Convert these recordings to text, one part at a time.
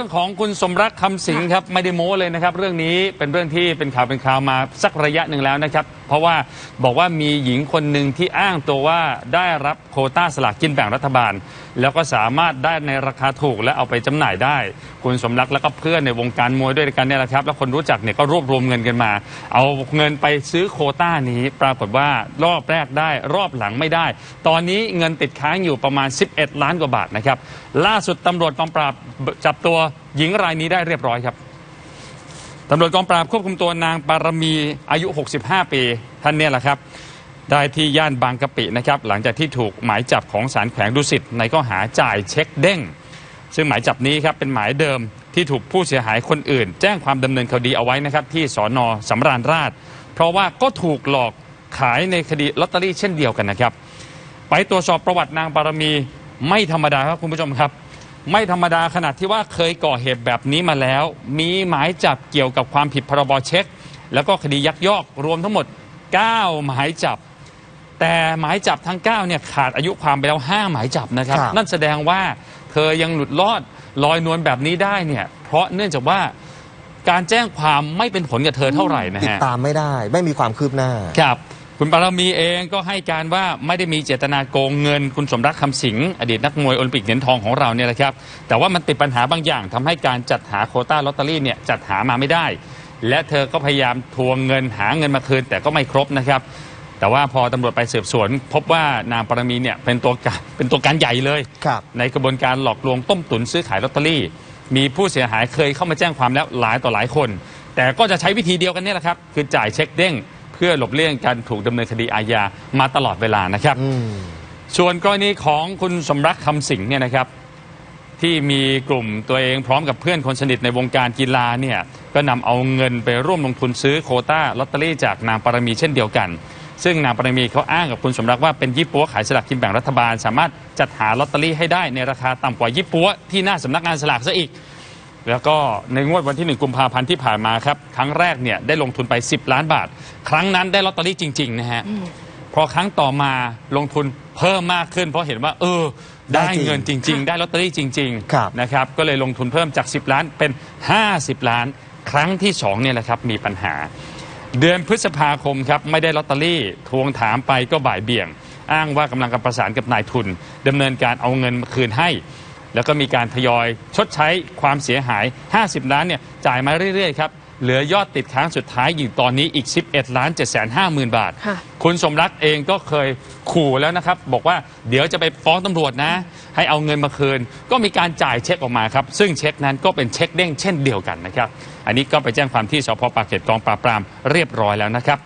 เรื่องของคุณสมรักคำสิงครับไม่ได้โม้เลยนะครับ เรื่องนี้เป็นเรื่องที่เป็นข่าวเป็นข่าวมาสักระยะหนึ่งแล้วนะครับ เพราะว่าบอกว่ามีหญิงคนหนึ่งที่อ้างตัวว่าได้รับโคต้าสลากกินแบ่งรัฐบาล แล้วก็สามารถได้ในราคาถูกและเอาไปจำหน่ายได้ คุณสมรักแล้วก็เพื่อนในวงการมวยด้วยกันเนี่ยแหละครับ แล้วคนรู้จักเนี่ยก็รวบรวมเงินกันมา เอาเงินไปซื้อโคต้านี้ ปรากฏว่ารอบแรกได้รอบหลังไม่ได้ ตอนนี้เงินติดค้างอยู่ประมาณ 11 ล้านกว่าบาทนะครับล่าสุดตำรวจกองปราบจับตัวหญิงรายนี้ได้เรียบร้อยครับตำรวจกองปราบควบคุมตัวนางปารมีอายุ 65 ปี ท่านเนี่ยแหละครับได้ที่ย่านบางกะปินะครับหลังจากที่ถูกหมายจับของศาลแขวงดุสิตในข้อหาจ่ายเช็คเด้ง ซึ่งหมายจับนี้ครับเป็นหมายเดิมที่ถูกผู้เสียหายคนอื่น แจ้งความดำเนินคดีเอาไว้นะครับที่สอนอสำราญราช เพราะว่าก็ถูกหลอกขายในคดีลอตเตอรี่เช่นเดียวกันนะครับ ไปตรวจสอบประวัตินางปารมีไม่ธรรมดาครับคุณผู้ชมครับ ไม่ธรรมดาขนาดที่ว่าเคยก่อเหตุแบบนี้มาแล้ว มีหมายจับเกี่ยวกับความผิดพรบเช็ค แล้วก็คดียักยอกรวมทั้งหมด 9 หมายจับ แต่หมายจับทั้ง9เนี่ยขาดอายุความไปแล้ว 5 หมายจับนะครับครับนั่นแสดงว่า เธอยังหลุดรอดลอยนวลแบบนี้ได้เนี่ย เพราะเนื่องจากว่าการแจ้งความไม่เป็นผลกับเธอเท่าไหร่นะติดฮะตามไม่ได้ ไม่มีความคืบหน้า ครับ คุณปารมีเองก็ให้การว่าไม่ได้มีเจตนาโกงเงิน คุณสมรักคำสิงอดีตนักมวยโอลิมปิกเหรียญทองของเราเนี่ยแหละครับ แต่ว่ามันติดปัญหาบางอย่างทำให้การจัดหาโควต้าลอตเตอรี่เนี่ยจัดหามาไม่ได้ และเธอก็พยายามทวงเงินหาเงินมาคืนแต่ก็ไม่ครบนะครับ แต่ว่าพอตำรวจไปสืบสวน พบว่านางปารมีเนี่ยเป็นตัวการเป็นตัวการใหญ่เลย ครับในกระบวนการหลอกลวงต้มตุ๋นซื้อขายลอตเตอรี่ มีผู้เสียหายเคยเข้ามาแจ้งความแล้วหลายต่อหลายคน แต่ก็จะใช้วิธีเดียวกันเนี่ยแหละครับ คือจ่ายเช็คเด้ง เพื่อหลบเลี่ยงการถูกดำเนินคดีอาญามาตลอดเวลานะครับ อืม ส่วนกรณีของคุณสมรักคำสิงห์เนี่ยนะครับ ที่มีกลุ่มตัวเองพร้อมกับเพื่อนคนสนิทในวงการกีฬาเนี่ยก็นำเอาเงินไปร่วมลงทุนซื้อโควต้าลอตเตอรี่จากนางปารมีเช่นเดียวกัน ซึ่งนางปารมีเขาอ้างกับคุณสมรักว่าเป็นยี่ปัวขายสลากกินแบ่งรัฐบาล สามารถจัดหาลอตเตอรี่ให้ได้ในราคาต่ำกว่ายี่ปัวที่หน้าสำนักงานสลากซะอีก แล้วก็ในงวดวันที่ 1 กุมภาพันธ์ที่ผ่านมาครับครั้งแรกเนี่ยได้ลงทุนไป 10 ล้านบาท ครั้งนั้นได้ลอตเตอรี่จริงๆนะฮะพอครั้งต่อมาลงทุนเพิ่มมากขึ้น เพราะเห็นว่า เออ ได้ได้จริงเงินจริง ๆ ได้ลอตเตอรี่จริงครับนะครับก็เลยลงทุนเพิ่มจาก 10 ล้านเป็น 50 ล้าน ครั้งที่2เนี่ยแหละครับมีปัญหา เดือนพฤษภาคมครับไม่ได้ลอตเตอรี่ทวงถามไปก็บ่ายเบี่ยง อ้างว่ากำลังกับประสานกับนายทุนดำเนินการเอาเงินคืนให้ แล้วก็มีการทยอยชดใช้ความเสียหาย 50 ล้านเนี่ยจ่ายมาเรื่อยๆครับ เหลือยอดติดค้างสุดท้ายอยู่ตอนนี้อีก 11ล้าน7 5 0 0 0 0 บาท ค่ะคุณสมรักเองก็เคยขู่แล้วนะครับ บอกว่าเดี๋ยวจะไปฟ้องตำรวจนะ ให้เอาเงินมาคืน ก็มีการจ่ายเช็คออกมาครับ ซึ่งเช็คนั้นก็เป็นเช็คเด้งเช่นเดียวกันนะครับ อันนี้ก็ไปแจ้งความที่สพปากเกร็ดกองปราบปรามเรียบร้อยแล้วนะครับ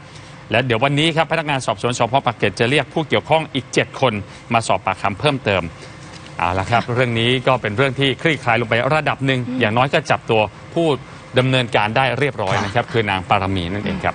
และเดี๋ยววันนี้ครับพนักงานสอบสวนสพปากเกร็ดจะเรียกผู้เกี่ยวข้องอีก 7 คนมาสอบปากคำเพิ่มเติม เอาละครับ เรื่องนี้ก็เป็นเรื่องที่คลี่คลายลงไประดับหนึ่งอย่างน้อยก็จับตัวผู้ ดำเนินการได้เรียบร้อยนะครับ คือนางปารมีนั่นเองครับ